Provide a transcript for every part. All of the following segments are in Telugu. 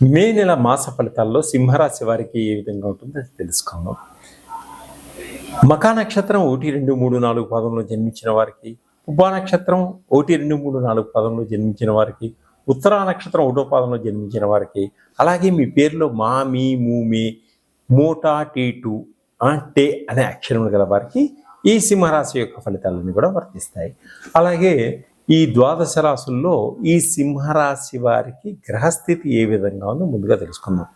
మే నెల మాస ఫలితాల్లో సింహరాశి వారికి ఏ విధంగా ఉంటుందో తెలుసుకుందాం. మకా నక్షత్రం ఒకటి రెండు మూడు నాలుగు పాదంలో జన్మించిన వారికి ఉబ్బా నక్షత్రం ఒకటి రెండు మూడు నాలుగు పాదంలో జన్మించిన వారికి ఉత్తరా నక్షత్రం ఒకటో పాదంలో జన్మించిన వారికి అలాగే మీ పేరులో మా మీ మూ మీ మోటా టీ టు టే అనే అక్షరములు గల వారికి ఈ సింహరాశి యొక్క ఫలితాలన్నీ కూడా వర్తిస్తాయి. అలాగే ఈ ద్వాదశ రాశుల్లో ఈ సింహరాశి వారికి గ్రహస్థితి ఏ విధంగా ఉందో ముందుగా తెలుసుకుందాం.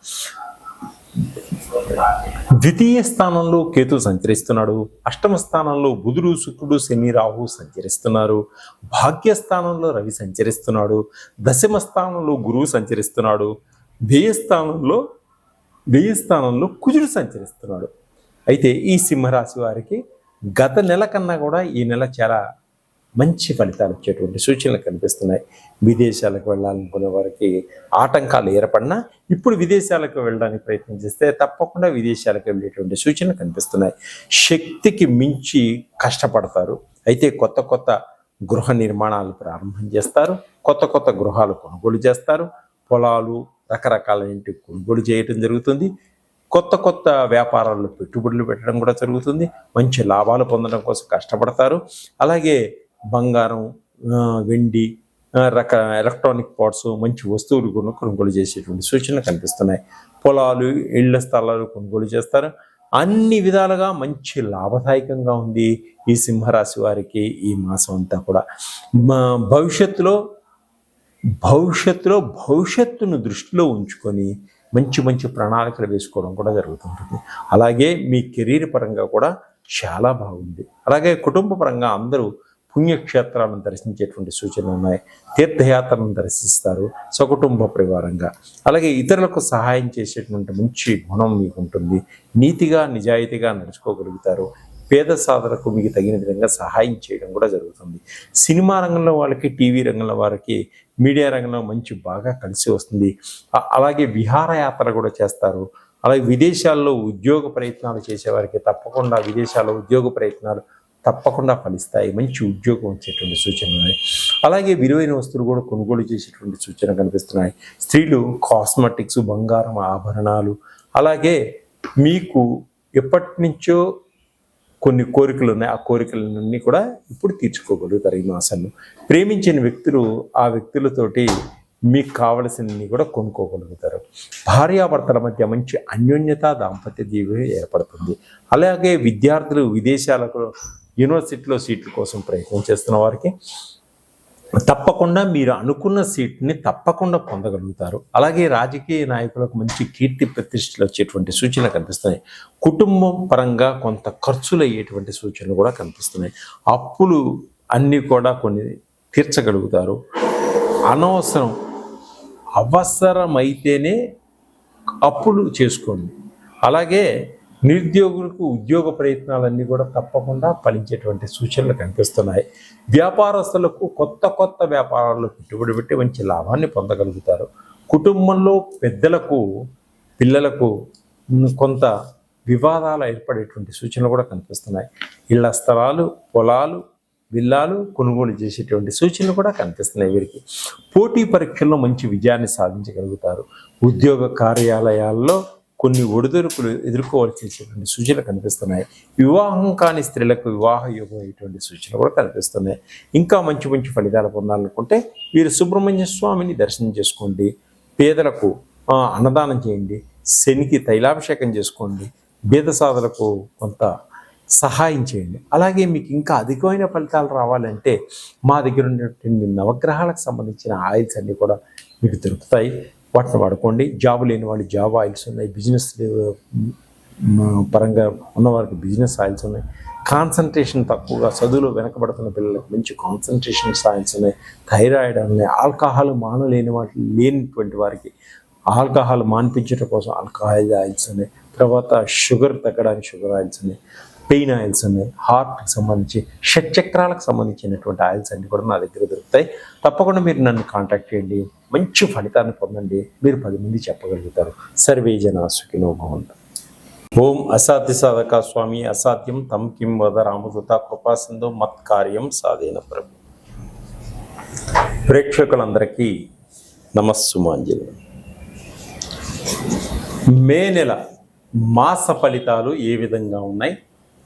ద్వితీయ స్థానంలో కేతు సంచరిస్తున్నాడు. అష్టమ స్థానంలో బుధుడు శుక్రుడు శని రాహు సంచరిస్తున్నారు. భాగ్యస్థానంలో రవి సంచరిస్తున్నాడు. దశమ స్థానంలో గురువు సంచరిస్తున్నాడు. వ్యయ స్థానంలో కుజుడు సంచరిస్తున్నాడు. అయితే ఈ సింహరాశి వారికి గత నెల కన్నా కూడా ఈ నెల చాలా మంచి ఫలితాలు వచ్చేటువంటి సూచనలు కనిపిస్తున్నాయి. విదేశాలకు వెళ్ళాలనుకునే వారికి ఆటంకాలు ఏర్పడినా ఇప్పుడు విదేశాలకు వెళ్ళడానికి ప్రయత్నం చేస్తే తప్పకుండా విదేశాలకు వెళ్ళేటువంటి సూచనలు కనిపిస్తున్నాయి. శక్తికి మించి కష్టపడతారు. అయితే కొత్త కొత్త గృహ నిర్మాణాలు ప్రారంభం చేస్తారు. కొత్త కొత్త గృహాలు కొనుగోలు చేస్తారు. పొలాలు రకరకాల ఇంటి కొనుగోలు చేయటం జరుగుతుంది. కొత్త కొత్త వ్యాపారాల్లో పెట్టుబడులు పెట్టడం కూడా జరుగుతుంది. మంచి లాభాలు పొందడం కోసం కష్టపడతారు. అలాగే బంగారం వెండి రక ఎలక్ట్రానిక్ పార్ట్స్ మంచి వస్తువులు కొను కొనుగోలు చేసేటువంటి సూచనలు కనిపిస్తున్నాయి. పొలాలు ఇళ్ళ స్థలాలు కొనుగోలు చేస్తారు. అన్ని విధాలుగా మంచి లాభదాయకంగా ఉంది ఈ సింహరాశి వారికి ఈ మాసం అంతా కూడా. మా భవిష్యత్తులో భవిష్యత్తులో భవిష్యత్తును దృష్టిలో ఉంచుకొని మంచి మంచి ప్రణాళికలు వేసుకోవడం కూడా జరుగుతుంటుంది. అలాగే మీ కెరీర్ పరంగా కూడా చాలా బాగుంది. అలాగే కుటుంబ పరంగా అందరూ పుణ్యక్షేత్రాలను దర్శించేటువంటి సూచనలు ఉన్నాయి. తీర్థయాత్రలను దర్శిస్తారు సకుటుంబ పరివారంగా. అలాగే ఇతరులకు సహాయం చేసేటువంటి మంచి గుణం మీకు ఉంటుంది. నీతిగా నిజాయితీగా నడుచుకోగలుగుతారు. పేద సాధనకు మీకు తగిన విధంగా సహాయం చేయడం కూడా జరుగుతుంది. సినిమా రంగంలో వాళ్ళకి టీవీ రంగంలో వారికి మీడియా రంగంలో మంచి బాగా కలిసి వస్తుంది. అలాగే విహారయాత్ర కూడా చేస్తారు. అలాగే విదేశాల్లో ఉద్యోగ ప్రయత్నాలు చేసేవారికి తప్పకుండా విదేశాల్లో ఉద్యోగ ప్రయత్నాలు తప్పకుండా ఫలిస్తాయి. మంచి ఉద్యోగం వచ్చేటువంటి సూచనలు ఉన్నాయి. అలాగే విలువైన వస్తువులు కూడా కొనుగోలు చేసేటువంటి సూచన కనిపిస్తున్నాయి. స్త్రీలు కాస్మెటిక్స్ బంగారం ఆభరణాలు అలాగే మీకు ఎప్పటి నుంచో కొన్ని కోరికలు ఉన్నాయి. ఆ కోరికలన్నీ కూడా ఇప్పుడు తీర్చుకోగలుగుతారు ఈ మాసంలో. ప్రేమించిన వ్యక్తులు ఆ వ్యక్తులతోటి మీకు కావలసినవి కూడా కొనుక్కోగలుగుతారు. భార్యాభర్తల మధ్య మంచి అన్యోన్యత దాంపత్య జీవి ఏర్పడుతుంది. అలాగే విద్యార్థులు విదేశాలకు యూనివర్సిటీలో సీట్ల కోసం ప్రయత్నం చేస్తున్న వారికి తప్పకుండా మీరు అనుకున్న సీట్ని తప్పకుండా పొందగలుగుతారు. అలాగే రాజకీయ నాయకులకు మంచి కీర్తి ప్రతిష్టలు వచ్చేటువంటి సూచనలు కనిపిస్తున్నాయి. కుటుంబం పరంగా కొంత ఖర్చులు అయ్యేటువంటి సూచనలు కూడా కనిపిస్తున్నాయి. అప్పులు అన్నీ కూడా కొన్ని తీర్చగలుగుతారు. అనవసరం అవసరమైతేనే అప్పులు చేసుకోండి. అలాగే నిరుద్యోగులకు ఉద్యోగ ప్రయత్నాలన్నీ కూడా తప్పకుండా ఫలించేటువంటి సూచనలు కనిపిస్తున్నాయి. వ్యాపారస్తులకు కొత్త కొత్త వ్యాపారాల్లో పెట్టుబడి పెట్టి మంచి లాభాన్ని పొందగలుగుతారు. కుటుంబంలో పెద్దలకు పిల్లలకు కొంత వివాదాలు ఏర్పడేటువంటి సూచనలు కూడా కనిపిస్తున్నాయి. ఇళ్ళ స్థలాలు పొలాలు విల్లాలు కొనుగోలు చేసేటువంటి సూచనలు కూడా కనిపిస్తున్నాయి వీరికి. పోటీ పరీక్షల్లో మంచి విజయాన్ని సాధించగలుగుతారు. ఉద్యోగ కార్యాలయాల్లో కొన్ని ఒడిదొడుకులు ఎదుర్కోవాల్సినటువంటి సూచనలు కనిపిస్తున్నాయి. వివాహం కాని స్త్రీలకు వివాహ యోగం అయ్యేటువంటి సూచనలు కూడా కనిపిస్తున్నాయి. ఇంకా మంచి మంచి ఫలితాలు పొందాలనుకుంటే వీరు సుబ్రహ్మణ్య స్వామిని దర్శనం చేసుకోండి. పేదలకు అన్నదానం చేయండి. శనికి తైలాభిషేకం చేసుకోండి. బీద సాధులకు కొంత సహాయం చేయండి. అలాగే మీకు ఇంకా అధికమైన ఫలితాలు రావాలంటే మా దగ్గర ఉన్నటువంటి నవగ్రహాలకు సంబంధించిన ఆయిల్స్ అన్నీ కూడా మీకు దొరుకుతాయి. వాటిని వాడుకోండి. జాబ్ లేని వాళ్ళు జాబ్ ఆయిల్స్ ఉన్నాయి. బిజినెస్ పరంగా ఉన్నవారికి బిజినెస్ ఆయిల్స్ ఉన్నాయి. కాన్సన్ట్రేషన్ తక్కువగా చదువులో వెనకబడుతున్న పిల్లలకు మంచి కాన్సన్ట్రేషన్ ఆయిల్స్ ఉన్నాయి. థైరాయిడ్ ఉన్నాయి. ఆల్కహాల్ మానలేని వాటి లేనిటువంటి వారికి ఆల్కహాల్ మాన్పించడం కోసం ఆల్కహాల్ ఆయిల్స్ ఉన్నాయి. తర్వాత షుగర్ తగ్గడానికి షుగర్ ఆయిల్స్ ఉన్నాయి. పెయిన్ ఆయిల్స్ ఉన్నాయి. హార్ట్కి సంబంధించి షట్చక్రాలకు సంబంధించినటువంటి ఆయిల్స్ అన్ని కూడా నా దగ్గర దొరుకుతాయి. తప్పకుండా మీరు నన్ను కాంటాక్ట్ చేయండి. మంచి ఫలితాన్ని పొందండి. మీరు పది మంది చెప్పగలుగుతారు. సర్వే జన సుఖినో భవంతు. ఓం అసాధ్య సాధక స్వామి అసాధ్యం తం కిం వద రామదూత కృపాసింధు మత్కార్యం సాధైన ప్రభు. ప్రేక్షకులందరికీ నమస్సుమాంజలి. మే నెల మాస ఫలితాలు ఏ విధంగా ఉన్నాయి?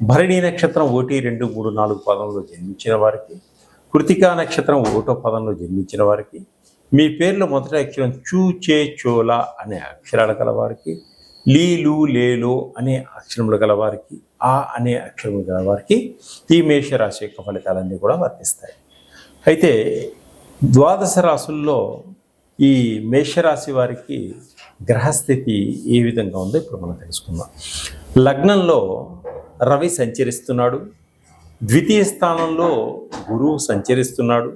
భరణి నక్షత్రం ఒకటి రెండు మూడు నాలుగు పదంలో జన్మించిన వారికి కృతికా నక్షత్రం ఒకటో పదంలో జన్మించిన వారికి మీ పేర్లో మొదటి అక్షరం చూ చే చోల అనే అక్షరాలు గలవారికి లీలు లేలో అనే అక్షరములు గలవారికి ఆ అనే అక్షరములు గలవారికి ఈ మేషరాశి యొక్క ఫలితాలన్నీ కూడా వర్తిస్తాయి. అయితే ద్వాదశ రాసుల్లో ఈ మేషరాశి వారికి గ్రహస్థితి ఏ విధంగా ఉందో ఇప్పుడు మనం తెలుసుకుందాం. లగ్నంలో రవి సంచరిస్తున్నాడు. ద్వితీయ స్థానంలో గురువు సంచరిస్తున్నాడు.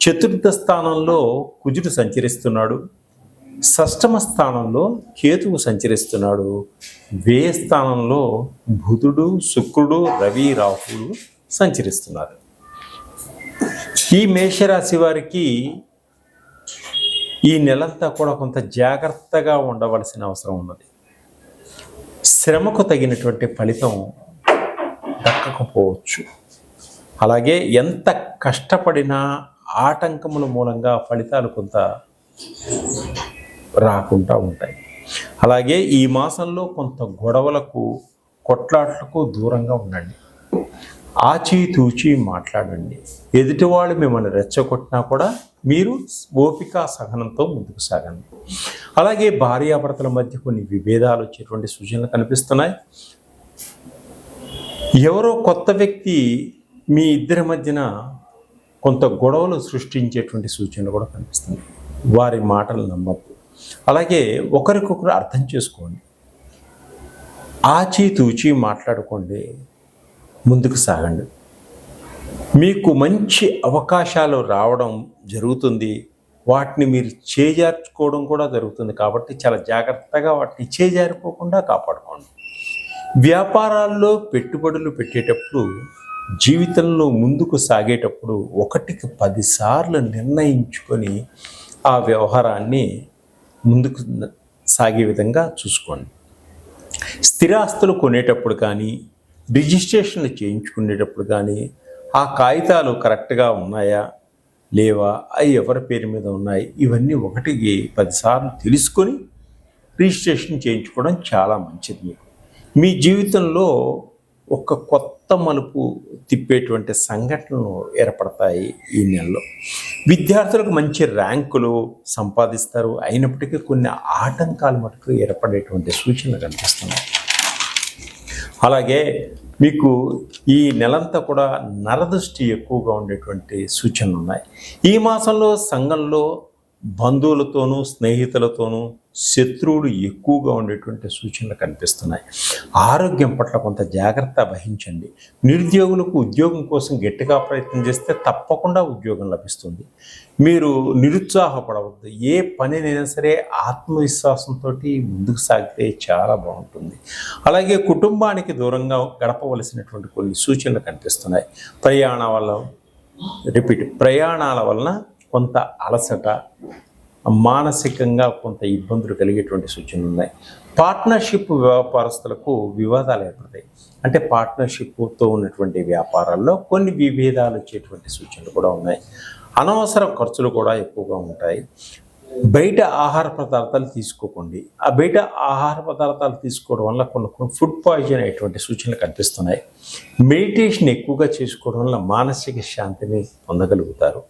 చతుర్థ స్థానంలో కుజుడు సంచరిస్తున్నాడు. షష్టమ స్థానంలో కేతువు సంచరిస్తున్నాడు. వ్యయ స్థానంలో బుధుడు శుక్రుడు రవి రాహులు సంచరిస్తున్నారు. ఈ మేషరాశి వారికి ఈ నెలంతా కూడా కొంత జాగ్రత్తగా ఉండవలసిన అవసరం ఉన్నది. శ్రమకు తగినటువంటి ఫలితం దక్కకపోవచ్చు. అలాగే ఎంత కష్టపడినా ఆటంకముల మూలంగా ఫలితాలు కొంత రాకుండా ఉంటాయి. అలాగే ఈ మాసంలో కొంత గొడవలకు కొట్లాట్లకు దూరంగా ఉండండి. ఆచితూచి మాట్లాడండి. ఎదుటివాళ్ళు మిమ్మల్ని రెచ్చగొట్టినా కూడా మీరు ఓపిక సహనంతో ముందుకు సాగండి. అలాగే భార్యాభర్తల మధ్య కొన్ని విభేదాలు వచ్చేటువంటి సూచనలు కనిపిస్తున్నాయి. ఎవరో కొత్త వ్యక్తి మీ ఇద్దరి మధ్యన కొంత గొడవలు సృష్టించేటువంటి సూచనలు కూడా కనిపిస్తుంది వారి మాటలు నమ్మద్దు. అలాగే ఒకరికొకరు అర్థం చేసుకోండి. ఆచి తూచి మాట్లాడుకోండి. ముందుకు సాగండి. మీకు మంచి అవకాశాలు రావడం జరుగుతుంది. వాటిని మీరు చేజార్చుకోవడం కూడా జరుగుతుంది కాబట్టి చాలా జాగ్రత్తగా వాటిని చేజారిపోకుండా కాపాడుకోండి. వ్యాపారాల్లో పెట్టుబడులు పెట్టేటప్పుడు జీవితంలో ముందుకు సాగేటప్పుడు ఒకటికి పదిసార్లు నిర్ణయించుకొని ఆ వ్యవహారాన్ని ముందుకు సాగే విధంగా చూసుకోండి. స్థిరాస్తులు కొనేటప్పుడు కానీ రిజిస్ట్రేషన్లు చేయించుకునేటప్పుడు కానీ ఆ కాగితాలు కరెక్ట్గా ఉన్నాయా? లేవా? అవి ఎవరి పేరు మీద ఉన్నాయి? ఇవన్నీ ఒకటికి పదిసార్లు తెలుసుకొని రిజిస్ట్రేషన్ చేయించుకోవడం చాలా మంచిది మీకు. మీ జీవితంలో ఒక కొత్త మలుపు తిప్పేటువంటి సంఘటనలు ఏర్పడతాయి ఈ నెలలో. విద్యార్థులకు మంచి ర్యాంకులు సంపాదిస్తారు. అయినప్పటికీ కొన్ని ఆటంకాలు మటుకు ఏర్పడేటువంటి సూచనలు కనిపిస్తున్నాయి. అలాగే మీకు ఈ నెలంతా కూడా నరదృష్టి ఎక్కువగా ఉండేటువంటి సూచనలు ఉన్నాయి. ఈ మాసంలో సంఘంలో బంధువులతోనూ స్నేహితులతోనూ శత్రువులు ఎక్కువగా ఉండేటువంటి సూచనలు కనిపిస్తున్నాయి. ఆరోగ్యం పట్ల కొంత జాగ్రత్త వహించండి. నిరుద్యోగులకు ఉద్యోగం కోసం గట్టిగా ప్రయత్నం చేస్తే తప్పకుండా ఉద్యోగం లభిస్తుంది. మీరు నిరుత్సాహపడవద్దు. ఏ పనినైనా సరే ఆత్మవిశ్వాసంతో ముందుకు సాగితే చాలా బాగుంటుంది. అలాగే కుటుంబానికి దూరంగా గడపవలసినటువంటి కొన్ని సూచనలు కనిపిస్తున్నాయి. ప్రయాణ వల్ల రిపీట్ ప్రయాణాల వలన కొంత అలసట మానసికంగా కొంత ఇబ్బందులు కలిగేటువంటి సూచనలు ఉన్నాయి. పార్ట్నర్షిప్ వ్యాపారస్తులకు వివాదాలు ఏర్పడతాయి. అంటే పార్ట్నర్షిప్తో ఉన్నటువంటి వ్యాపారాల్లో కొన్ని విభేదాలు వచ్చేటువంటి సూచనలు కూడా ఉన్నాయి. అనవసర ఖర్చులు కూడా ఎక్కువగా ఉంటాయి. బయట ఆహార పదార్థాలు తీసుకోకండి. ఆ బయట ఆహార పదార్థాలు తీసుకోవడం వల్ల కొన్ని కొన్ని ఫుడ్ పాయిజన్ అయ్యేటువంటి సూచనలు కనిపిస్తున్నాయి. మెడిటేషన్ ఎక్కువగా చేసుకోవడం వల్ల మానసిక శాంతిని పొందగలుగుతారు.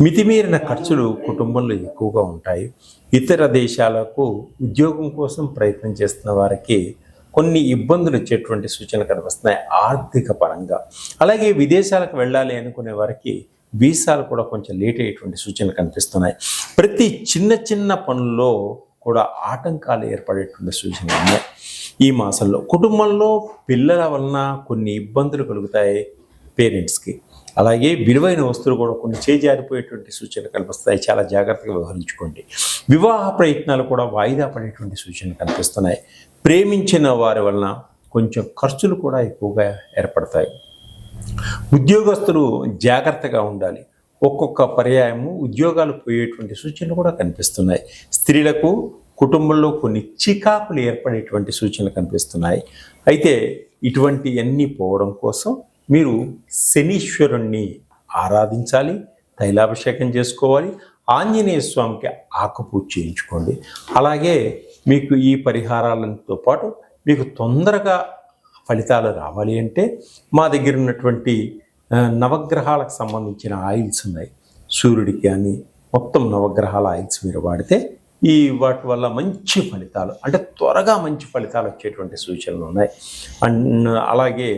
మితిమీరిన ఖర్చులు కుటుంబంలో ఎక్కువగా ఉంటాయి. ఇతర దేశాలకు ఉద్యోగం కోసం ప్రయత్నం చేస్తున్న వారికి కొన్ని ఇబ్బందులు వచ్చేటువంటి సూచనలు కనిపిస్తున్నాయి ఆర్థిక పరంగా. అలాగే విదేశాలకు వెళ్ళాలి అనుకునే వారికి వీసాలు కూడా కొంచెం లేట్ అయ్యేటువంటి సూచనలు కనిపిస్తున్నాయి. ప్రతి చిన్న చిన్న పనుల్లో కూడా ఆటంకాలు ఏర్పడేటువంటి సూచనలు ఉన్నాయి. ఈ మాసంలో కుటుంబంలో పిల్లల వలన కొన్ని ఇబ్బందులు కలుగుతాయి పేరెంట్స్కి. అలాగే విలువైన వస్తువులు కూడా కొన్ని చేజారిపోయేటువంటి సూచనలు కనిపిస్తాయి. చాలా జాగ్రత్తగా వ్యవహరించుకోండి. వివాహ ప్రయత్నాలు కూడా వాయిదా పడేటువంటి సూచనలు కనిపిస్తున్నాయి. ప్రేమించిన వారి వలన కొంచెం ఖర్చులు కూడా ఎక్కువగా ఏర్పడతాయి. ఉద్యోగస్తులు జాగ్రత్తగా ఉండాలి. ఒక్కొక్క పర్యాయము ఉద్యోగాలు పోయేటువంటి సూచనలు కూడా కనిపిస్తున్నాయి. స్త్రీలకు కుటుంబంలో కొన్ని చికాకులు ఏర్పడేటువంటి సూచనలు కనిపిస్తున్నాయి. అయితే ఇటువంటి అన్నీ పోవడం కోసం మీరు శనీశ్వరుణ్ణి ఆరాధించాలి తైలాభిషేకం చేసుకోవాలి ఆంజనేయ స్వామికి ఆకుపూజ చేయించుకోండి. అలాగే మీకు ఈ పరిహారాలతో పాటు మీకు తొందరగా ఫలితాలు రావాలి అంటే మా దగ్గర ఉన్నటువంటి నవగ్రహాలకు సంబంధించిన ఆయిల్స్ ఉన్నాయి. సూర్యుడికి కానీ మొత్తం నవగ్రహాల ఆయిల్స్ మీరు వాడితే ఈ వాటి వల్ల మంచి ఫలితాలు అంటే త్వరగా మంచి ఫలితాలు వచ్చేటువంటి సూచనలు ఉన్నాయి. అండ్ అలాగే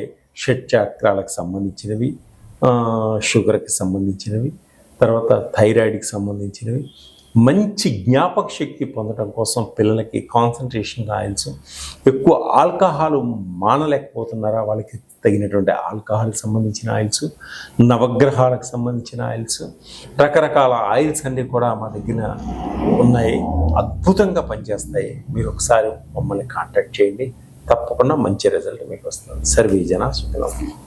షట్ చక్రాలకు సంబంధించినవి షుగర్కి సంబంధించినవి తర్వాత థైరాయిడ్కి సంబంధించినవి మంచి జ్ఞాపక శక్తి పొందడం కోసం పిల్లలకి కాన్సన్ట్రేషన్ ఆయిల్స్ ఎక్కువ ఆల్కహాల్ మానలేకపోతున్నారా? వాళ్ళకి తగినటువంటి ఆల్కహాల్కి సంబంధించిన ఆయిల్స్ నవగ్రహాలకు సంబంధించిన ఆయిల్స్ రకరకాల ఆయిల్స్ అన్నీ కూడా మా దగ్గర ఉన్నాయి. అద్భుతంగా పనిచేస్తాయి. మీరు ఒకసారి మమ్మల్ని కాంటాక్ట్ చేయండి. తప్పకుండా మంచి రిజల్ట్ మీకు వస్తుంది. సర్వీజన సుఖం